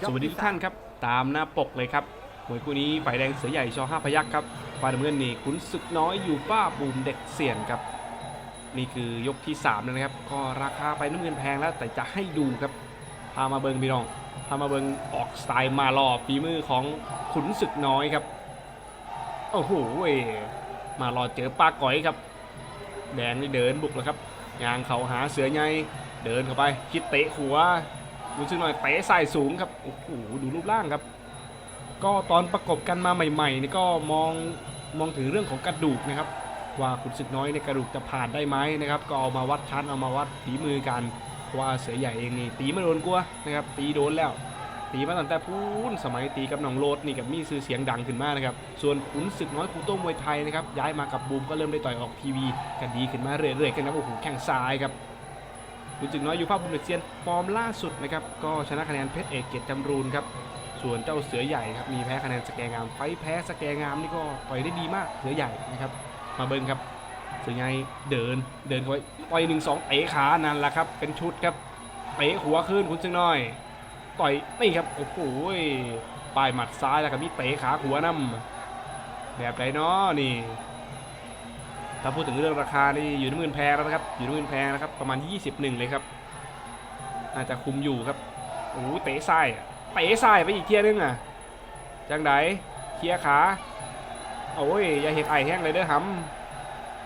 สวัสดีทุกท่านครับ ตามหน้าปกเลยครับมวยคู่นี้ฝ่ายแดงเสือใหญ่ชอห้าพยักครับฝ่ายน้ำเงินนี่ขุนศึกน้อยอยู่ป้าบูมเด็กเสียนครับ นี่คือยกที่3แล้วนะครับ ก็ราคาไปน้ำเงินแพงแล้วแต่จะให้ดูครับ พามาเบิงพี่น้อง พามาเบิงออกสไตล์มาหล่อฝีมือของขุนศึกน้อยครับ โอ้โหเว้ยมารอเจอป้าก๋อยครับ แดงนี่เดินบุกแล้วครับยางเขาหาเสือใหญ่เดินเข้าไปคิดเตะหัว รู้สึกหน่อยเตะใส่สูงครับโอ้โหดูรูปร่างครับ ก็ตอนประกบกันมาใหม่ๆนี่ก็มองมองถึงเรื่องของกระดูกนะครับ ว่าขุนศึกน้อยในกระดูกจะผ่านได้ไหมนะครับ ก็เอามาวัดชั้นเอามาวัดฝีมือกันเพราะว่าเสือใหญ่เองนี่ตีม่โดนกลัวนะครับ ตีโดนแล้ว ตีมาตั้งแต่พูนสมัยตีกับหนองโรดนี่กับมีซื้อเสียงดังขึ้นมากนะครับ ส่วนขุนศึกน้อยคูโต้มวยไทยนะครับย้ายมากับบูมก็เริ่มได้ต่อยออกทีวีกันดีขึ้นมาเรื่อยๆกันนะโอ้โหแข้งซ้ายครับ คุณจึงน้อยอยู่ภาพบุญเซียนฟอร์มล่าสุดนะครับก็ชนะคะแนนเพชรเอกเกียรติจำรูนครับส่วนเจ้าเสือใหญ่ครับมีแพ้คะแนนสแกงามไฟแพ้สแกงามนี่ก็ต่อยได้ดีมากเสือใหญ่นะครับมาเบิ้งครับเสือใหญ่เดินเดินเข้าไปต่อยหนึ่งสองเตะขานั่นแหละครับเป็นชุดครับเตะหัวขึ้นคุณจึงน้อยต่อยนี่ครับโอ้โหปลายหมัดซ้ายแล้วก็มีเตะขาหัวน้ำแบบไรเนาะนี่ ถ้าพูดถึงเรื่องราคานี่อยู่ในหมื่นแพงแล้วนะครับ อยู่ในหมื่นแพงนะครับ ประมาณ 21 เลยครับอาจจะคุมอยู่ครับโอ้เตะซ้ายอะเตะซ้ายไปอีกเทียนึงอะจังไดเคลียร์ขาโอ้ยอย่าเห็นไอแห้งเลยเด้อห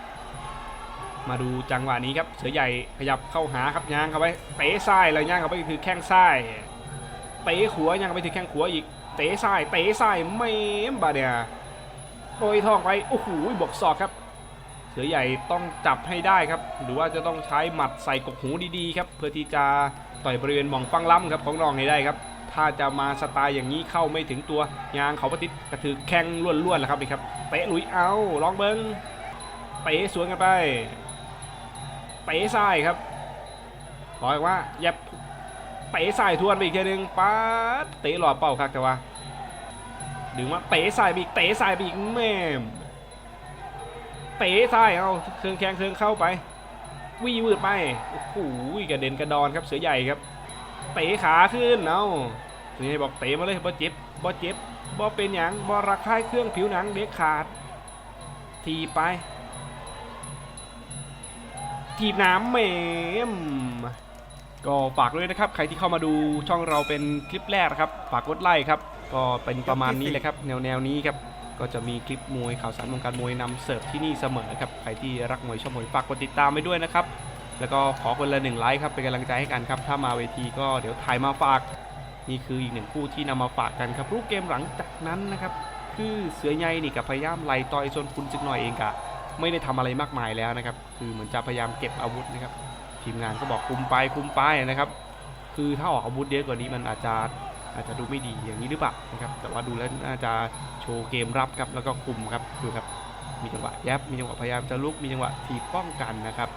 ำมาดูจังหวะนี้ครับ เสือใหญ่ขยับเข้าหาครับย่างเข้าไปเตะซ้ายแล้วย่างเข้าไปคือแข้งซ้ายเตะขัวย่างเข้าไปถึงแข้งขัวอีกเตะซ้ายเตะซ้ายไม่บาเนี่ยโอยทองไปโอ้โหบวกศอกครับ เสือใหญ่ต้องจับให้ได้ครับ หรือว่าจะต้องใช้หมัดใส่กกหูดีๆครับเพื่อที่จะต่อยบริเวณหมองฟังล้ำครับของน้องให้ได้ครับ ถ้าจะมาสไตล์อย่างนี้เข้าไม่ถึงตัวยางเขาปฏิดกระถือแข้งล้วนๆแหละครับนี่ครับเตะลุยเอาลองเบิ้งเตะสวนกันไปเตะซ้ายครับขออีกว่าแยบเตะซ้ายทวนไปอีกทีหนึงป๊าดเตะหลอดเป้าครับแต่ว่าดึงมาเตะซ้ายไปอีกเตะซ้ายไปอีกแม่ เตะซ้ายเอาเครื่องแข้งเครื่องเข้าไปวีวืดไปโอ้โหกระเด็นกระดอนครับเสือใหญ่ครับ เตะขาขึ้นเอาเสือใหญ่บอกเตะมาเลยบ่เจ็บบ่เจ็บบ่เป็นหยังบ่ระคายเครื่องผิวหนังเด็กขาด ทีไปทีบน้ำเมมก็ฝากด้วยนะครับ ใครที่เข้ามาดูช่องเราเป็นคลิปแรกนะครับ ฝากกดไลค์ครับ ก็เป็นประมาณนี้เลยครับ แนวแนวนี้ครับ ก็จะมีคลิปมวยข่าวสารวงการมวยนำเสิร์ฟที่นี่เสมอครับใครที่รักมวยชอบมวยฝากกดติดตามไปด้วยนะครับแล้วก็ขอคนละหนึ่งไลค์ครับเป็นกำลังใจให้กันครับถ้ามาเวทีก็เดี๋ยวถ่ายมาฝากนี่คืออีกหนึ่งคู่ที่นำมาฝากกันครับรูปเกมหลังจากนั้นนะครับคือเสือใยนี่กับพยายามไล่ต่อยโซนคุณจึกหน่อยเองกะไม่ได้ทำอะไรมากมายแล้วนะครับคือเหมือนจะพยายามเก็บอาวุธนะครับทีมงานก็บอกคุมไปคุมไปนะครับ คือถ้าออกอาวุธเยอะกว่านี้มันอาจจะ อาจจะดูไม่ดีอย่างนี้หรือเปล่านะครับแต่ว่าดูแล้วน่าจะโชว์เกมรับครับแล้วก็คุมครับดูครับมีจังหวะแยบมีจังหวะพยายามจะลุกมีจังหวะถีบป้องกันนะครับ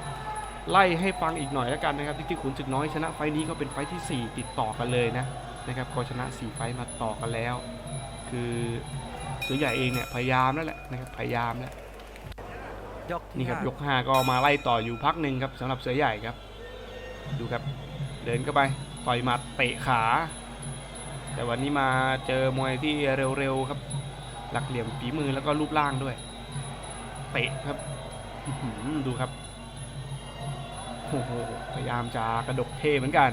ไล่ให้ฟังอีกหน่อยแล้วกันนะครับที่ขุนศึกน้อยชนะไฟล์นี้ก็เป็นไฟที่ 4 ติดต่อกันเลยนะนะครับก็ชนะ 4 ไฟมาต่อกันแล้ว คือเสือใหญ่เองเนี่ยพยายามแล้วแหละนะครับพยายามแล้วนี่ครับห้ายก5ก็มาไล่ต่ออยู่พักหนึ่งครับสำหรับเสือใหญ่ครับ ดูครับ เดินเข้าไปต่อยหมัดเตะขา แต่วันนี้มาเจอมวยที่เร็วๆครับ หลักเหลี่ยมฝีมือแล้วก็รูปร่างด้วย เตะครับดูครับโอ้โหพยายามจะกระดกเทเหมือนกัน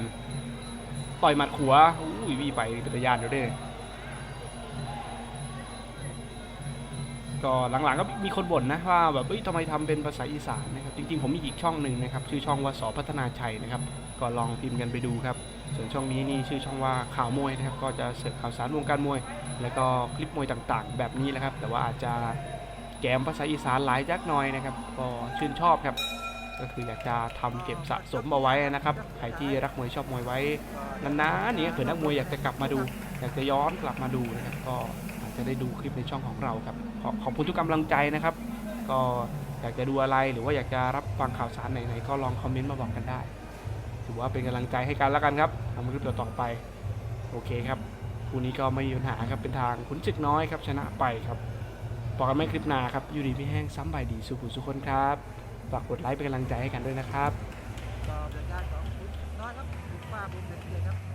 ต่อยหมัดขวาอุ้ยวีไปเป็นตะยานเดี๋ยวด้ ก็หลังๆก็มีคนบ่นนะว่าแบบเอ้ยทำไมทำเป็นภาษาอีสานนะครับจริงๆผมมีอีกช่องหนึ่งนะครับชื่อช่องว่าสพัฒนาชัยนะครับก็ลองพิมพ์กันไปดูครับส่วนช่องนี้นี่ชื่อช่องว่าข่าวมวยนะครับก็จะเสิร์ฟข่าวสารวงการมวย แล้วก็คลิปมวยต่างๆ แบบนี้แหละครับ แต่ว่าอาจจะแกมภาษาอีสานหลายจักหน่อยนะครับก็ชื่นชอบครับ ก็คืออยากจะทำเก็บสะสมเอาไว้นะครับใครที่รักมวยชอบมวยไว้นานๆนี่เผื่อนักมวยอยากจะกลับมาดู อยากจะย้อนกลับมาดูนะครับก็ จะได้ดูคลิปในช่องของเราครับขอขอบคุณทุกกำลังใจนะครับ ก็อยากจะดูอะไรหรือว่าอยากจะรับฟังข่าวสารไหนๆก็ลองคอมเมนต์มาบอกกันได้ ถือว่าเป็นกำลังใจให้กันแล้วกันครับทำคลิปต่อๆไปโอเคครับคู่นี้ก็ไม่มีปัญหาครับเป็นทางขุนศึกน้อยครับชนะไปครับบอกกันไม่คลิปหนาครับอยู่ดีพี่แห้งซ้ำใบดีสุขุสุขคนครับฝากกดไลค์เป็นกำลังใจให้กันด้วยนะครับต่อเดินการของคุณน้อยครับคุณป้าบุญเดือนเดือนครับ